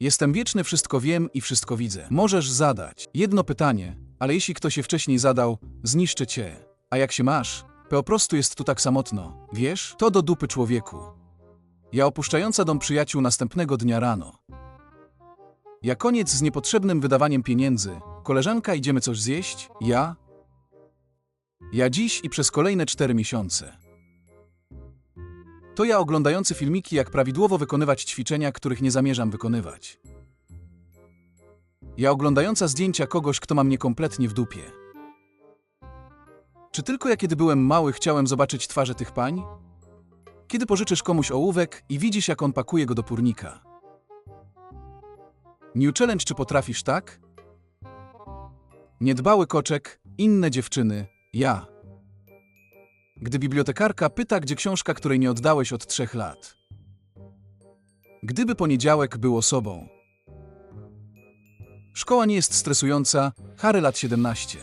Jestem wieczny, wszystko wiem i wszystko widzę. Możesz zadać jedno pytanie, ale jeśli ktoś się wcześniej zadał, zniszczę cię. A jak się masz? Po prostu jest tu tak samotno. Wiesz? To do dupy człowieku. Ja opuszczająca dom przyjaciół następnego dnia rano. Ja koniec z niepotrzebnym wydawaniem pieniędzy. Koleżanka, idziemy coś zjeść? Ja? Ja dziś i przez kolejne cztery miesiące. To ja oglądający filmiki, jak prawidłowo wykonywać ćwiczenia, których nie zamierzam wykonywać. Ja oglądająca zdjęcia kogoś, kto ma mnie kompletnie w dupie. Czy tylko ja, kiedy byłem mały, chciałem zobaczyć twarze tych pań? Kiedy pożyczysz komuś ołówek i widzisz, jak on pakuje go do pórnika. New Challenge, czy potrafisz tak? Niedbały koczek, inne dziewczyny, ja. Gdy bibliotekarka pyta, gdzie książka, której nie oddałeś od trzech lat. Gdyby poniedziałek był osobą. Szkoła nie jest stresująca, Harry lat 17.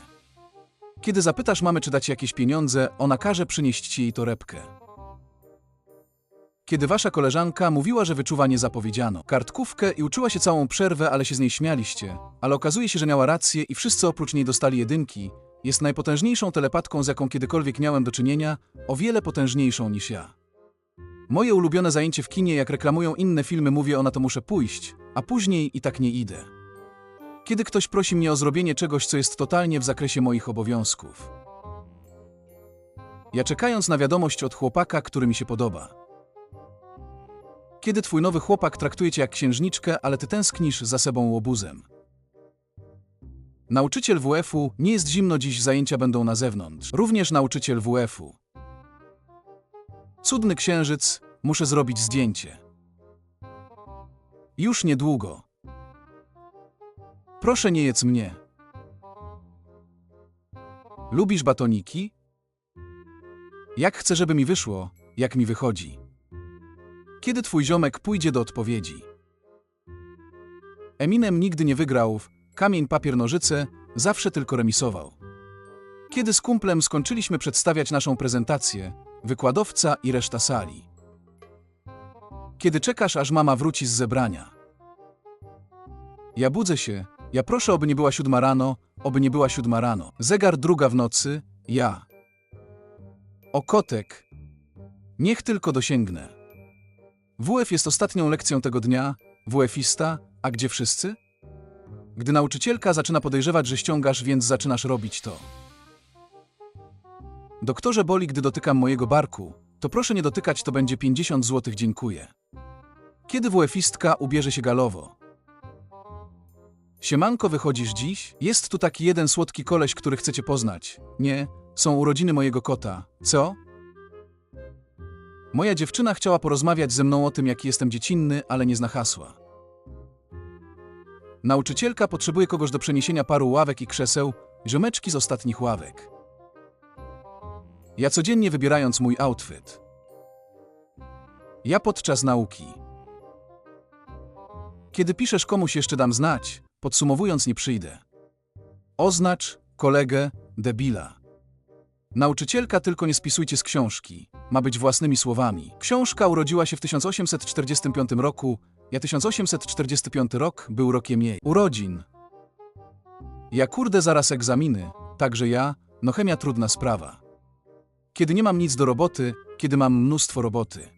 Kiedy zapytasz mamy, czy dać jakieś pieniądze, ona każe przynieść ci jej torebkę. Kiedy wasza koleżanka mówiła, że wyczuwa niezapowiedzianą kartkówkę i uczyła się całą przerwę, ale się z niej śmialiście, ale okazuje się, że miała rację i wszyscy oprócz niej dostali jedynki, jest najpotężniejszą telepatką, z jaką kiedykolwiek miałem do czynienia, o wiele potężniejszą niż ja. Moje ulubione zajęcie w kinie, jak reklamują inne filmy, mówię ona to muszę pójść, a później i tak nie idę. Kiedy ktoś prosi mnie o zrobienie czegoś, co jest totalnie w zakresie moich obowiązków. Ja czekając na wiadomość od chłopaka, który mi się podoba. Kiedy twój nowy chłopak traktuje cię jak księżniczkę, ale ty tęsknisz za sobą łobuzem. Nauczyciel WF-u, nie jest zimno dziś, zajęcia będą na zewnątrz. Również nauczyciel WF-u. Cudny księżyc, muszę zrobić zdjęcie. Już niedługo. Proszę nie jedz mnie. Lubisz batoniki? Jak chcę, żeby mi wyszło, jak mi wychodzi. Kiedy twój ziomek pójdzie do odpowiedzi? Eminem nigdy nie wygrał kamień, papier, nożyce, zawsze tylko remisował. Kiedy z kumplem skończyliśmy przedstawiać naszą prezentację, wykładowca i reszta sali. Kiedy czekasz, aż mama wróci z zebrania. Ja budzę się, ja proszę, oby nie była siódma rano, oby nie była siódma rano. Zegar druga w nocy, ja. O kotek. Niech tylko dosięgnę. WF jest ostatnią lekcją tego dnia, WF-ista, a gdzie wszyscy? Gdy nauczycielka zaczyna podejrzewać, że ściągasz, więc zaczynasz robić to. Doktorze boli, gdy dotykam mojego barku, to proszę nie dotykać, to będzie 50 zł, dziękuję. Kiedy WF-istka ubierze się galowo? Siemanko, wychodzisz dziś? Jest tu taki jeden słodki koleś, który chcecie poznać. Nie, są urodziny mojego kota. Co? Moja dziewczyna chciała porozmawiać ze mną o tym, jaki jestem dziecinny, ale nie zna hasła. Nauczycielka potrzebuje kogoś do przeniesienia paru ławek i krzeseł, ziomeczki z ostatnich ławek. Ja codziennie wybierając mój outfit. Ja podczas nauki. Kiedy piszesz komuś jeszcze dam znać, podsumowując nie przyjdę. Oznacz kolegę debila. Nauczycielka tylko nie spisujcie z książki. Ma być własnymi słowami. Książka urodziła się w 1845 roku, ja 1845 rok był rokiem jej urodzin. Ja kurde zaraz egzaminy, także ja, no chemia trudna sprawa. Kiedy nie mam nic do roboty, kiedy mam mnóstwo roboty.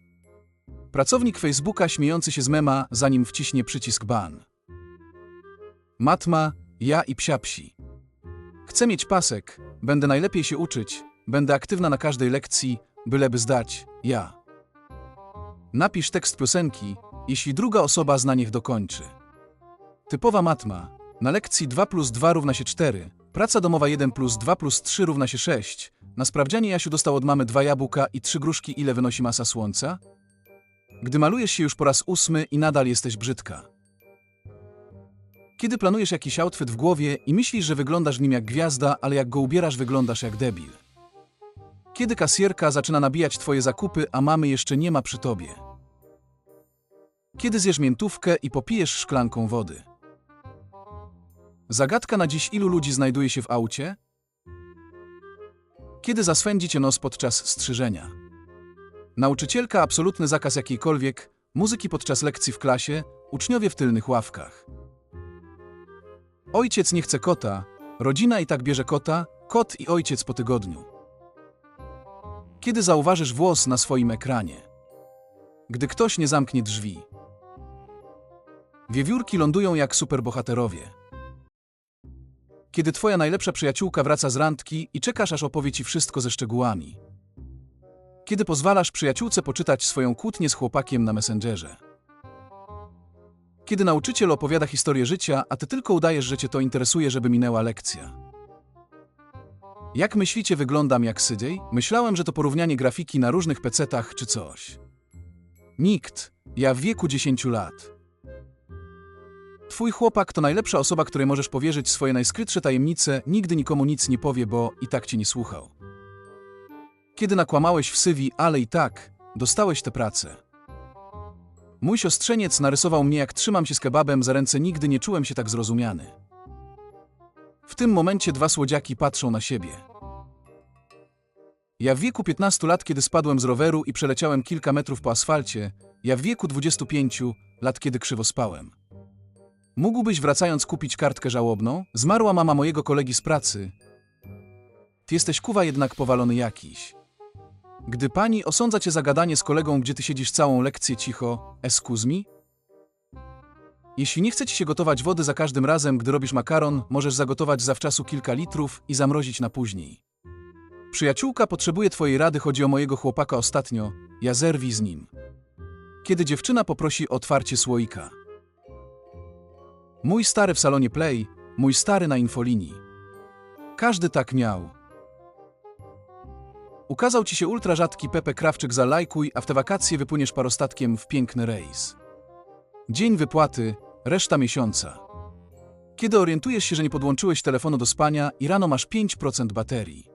Pracownik Facebooka śmiejący się z mema, zanim wciśnie przycisk ban. Matma, ja i psiapsi. Chcę mieć pasek, będę najlepiej się uczyć, będę aktywna na każdej lekcji, byleby zdać, ja. Napisz tekst piosenki, jeśli druga osoba zna niech dokończy. Typowa matma. Na lekcji 2 plus 2 równa się 4, praca domowa 1 plus 2 plus 3 równa się 6. Na sprawdzianie Jasiu dostał od mamy dwa jabłka i trzy gruszki ile wynosi masa słońca? Gdy malujesz się już po raz ósmy i nadal jesteś brzydka. Kiedy planujesz jakiś outfit w głowie i myślisz, że wyglądasz w nim jak gwiazda, ale jak go ubierasz wyglądasz jak debil. Kiedy kasjerka zaczyna nabijać twoje zakupy, a mamy jeszcze nie ma przy tobie. Kiedy zjesz miętówkę i popijesz szklanką wody. Zagadka na dziś ilu ludzi znajduje się w aucie? Kiedy zaswędzi cię nos podczas strzyżenia? Nauczycielka absolutny zakaz jakiejkolwiek muzyki podczas lekcji w klasie, uczniowie w tylnych ławkach. Ojciec nie chce kota, rodzina i tak bierze kota, kot i ojciec po tygodniu. Kiedy zauważysz włos na swoim ekranie? Gdy ktoś nie zamknie drzwi. Wiewiórki lądują jak superbohaterowie. Kiedy twoja najlepsza przyjaciółka wraca z randki i czekasz aż opowie ci wszystko ze szczegółami. Kiedy pozwalasz przyjaciółce poczytać swoją kłótnię z chłopakiem na Messengerze. Kiedy nauczyciel opowiada historię życia, a ty tylko udajesz, że cię to interesuje, żeby minęła lekcja. Jak myślicie, wyglądam jak Sydziej? Myślałem, że to porównanie grafiki na różnych pecetach czy coś. Nikt. Ja w wieku 10 lat. Twój chłopak to najlepsza osoba, której możesz powierzyć swoje najskrytsze tajemnice, nigdy nikomu nic nie powie, bo i tak cię nie słuchał. Kiedy nakłamałeś w sywi, ale i tak, dostałeś tę pracę. Mój siostrzeniec narysował mnie, jak trzymam się z kebabem za ręce, nigdy nie czułem się tak zrozumiany. W tym momencie dwa słodziaki patrzą na siebie. Ja w wieku 15 lat, kiedy spadłem z roweru i przeleciałem kilka metrów po asfalcie, ja w wieku 25 lat, kiedy krzywo spałem. Mógłbyś wracając kupić kartkę żałobną? Zmarła mama mojego kolegi z pracy. Ty jesteś kuwa jednak powalony jakiś. Gdy pani osądza cię za gadanie z kolegą, gdzie ty siedzisz całą lekcję cicho, excuse me? Jeśli nie chce ci się gotować wody za każdym razem, gdy robisz makaron, możesz zagotować zawczasu kilka litrów i zamrozić na później. Przyjaciółka potrzebuje twojej rady, chodzi o mojego chłopaka ostatnio, ja zerwij z nim. Kiedy dziewczyna poprosi o otwarcie słoika. Mój stary w salonie Play, mój stary na infolinii. Każdy tak miał. Ukazał ci się ultra rzadki Pepe Krawczyk za lajkuj, a w te wakacje wypłyniesz parostatkiem w piękny rejs. Dzień wypłaty, reszta miesiąca. Kiedy orientujesz się, że nie podłączyłeś telefonu do spania i rano masz 5% baterii.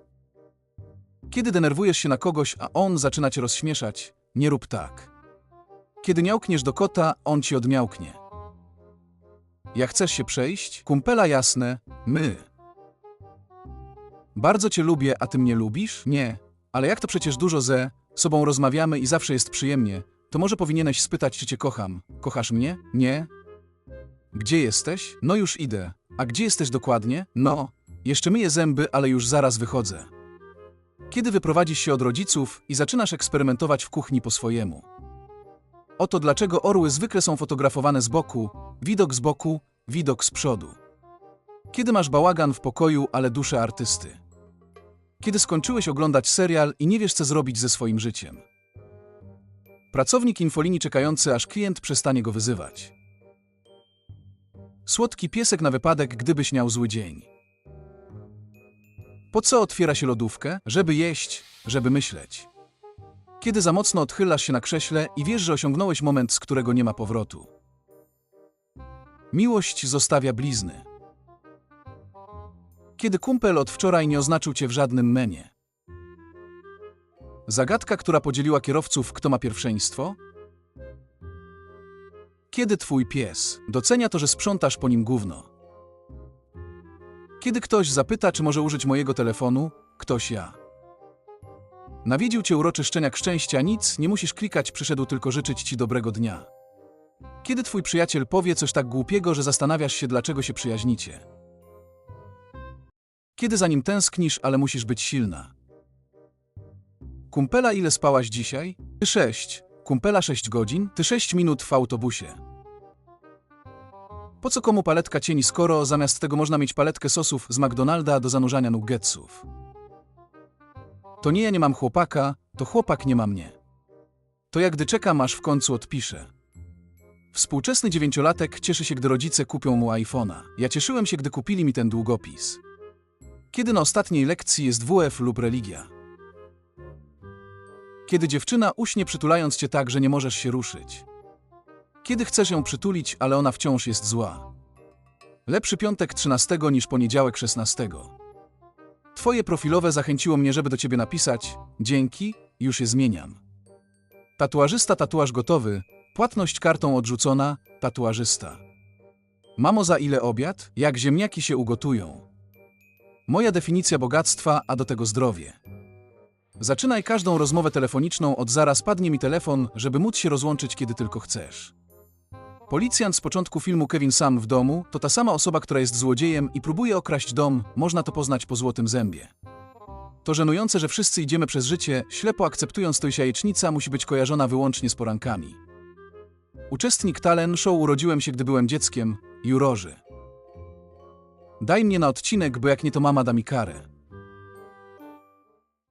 Kiedy denerwujesz się na kogoś, a on zaczyna cię rozśmieszać, nie rób tak. Kiedy miałkniesz do kota, on ci odmiałknie. Jak chcesz się przejść? Kumpela jasne, my. Bardzo cię lubię, a ty mnie lubisz? Nie. Ale jak to przecież dużo ze sobą rozmawiamy i zawsze jest przyjemnie, to może powinieneś spytać, czy cię kocham. Kochasz mnie? Nie. Gdzie jesteś? No już idę. A gdzie jesteś dokładnie? No. Jeszcze myję zęby, ale już zaraz wychodzę. Kiedy wyprowadzisz się od rodziców i zaczynasz eksperymentować w kuchni po swojemu. Oto dlaczego orły zwykle są fotografowane z boku, widok z boku, widok z przodu. Kiedy masz bałagan w pokoju, ale duszę artysty. Kiedy skończyłeś oglądać serial i nie wiesz, co zrobić ze swoim życiem. Pracownik infolinii czekający, aż klient przestanie go wyzywać. Słodki piesek na wypadek, gdybyś miał zły dzień. Po co otwiera się lodówkę? Żeby jeść, żeby myśleć. Kiedy za mocno odchylasz się na krześle i wiesz, że osiągnąłeś moment, z którego nie ma powrotu. Miłość zostawia blizny. Kiedy kumpel od wczoraj nie oznaczył cię w żadnym menie. Zagadka, która podzieliła kierowców, kto ma pierwszeństwo? Kiedy twój pies docenia to, że sprzątasz po nim gówno? Kiedy ktoś zapyta, czy może użyć mojego telefonu, ktoś ja. Nawiedził cię uroczy szczeniak szczęścia, nic, nie musisz klikać, przyszedł tylko życzyć ci dobrego dnia. Kiedy twój przyjaciel powie coś tak głupiego, że zastanawiasz się, dlaczego się przyjaźnicie? Kiedy za nim tęsknisz, ale musisz być silna? Kumpela, ile spałaś dzisiaj? Ty sześć. Kumpela sześć godzin? Ty sześć minut w autobusie. Po co komu paletka cieni, skoro zamiast tego można mieć paletkę sosów z McDonalda do zanurzania nuggetsów? To nie ja nie mam chłopaka, to chłopak nie ma mnie. To jak gdy czekam, aż w końcu odpiszę. Współczesny dziewięciolatek cieszy się, gdy rodzice kupią mu iPhone'a. Ja cieszyłem się, gdy kupili mi ten długopis. Kiedy na ostatniej lekcji jest WF lub religia. Kiedy dziewczyna uśnie przytulając cię tak, że nie możesz się ruszyć. Kiedy chcesz ją przytulić, ale ona wciąż jest zła. Lepszy piątek 13 niż poniedziałek 16. Twoje profilowe zachęciło mnie, żeby do ciebie napisać dzięki, już je zmieniam. Tatuażysta tatuaż gotowy, płatność kartą odrzucona, tatuażysta. Mamo za ile obiad? Jak ziemniaki się ugotują. Moja definicja bogactwa, a do tego zdrowie. Zaczynaj każdą rozmowę telefoniczną od zaraz padnie mi telefon, żeby móc się rozłączyć, kiedy tylko chcesz. Policjant z początku filmu Kevin Sam w domu to ta sama osoba, która jest złodziejem i próbuje okraść dom, można to poznać po złotym zębie. To żenujące, że wszyscy idziemy przez życie, ślepo akceptując to, jajecznica musi być kojarzona wyłącznie z porankami. Uczestnik talent show urodziłem się, gdy byłem dzieckiem, jurorzy. Daj mnie na odcinek, bo jak nie to mama da mi karę.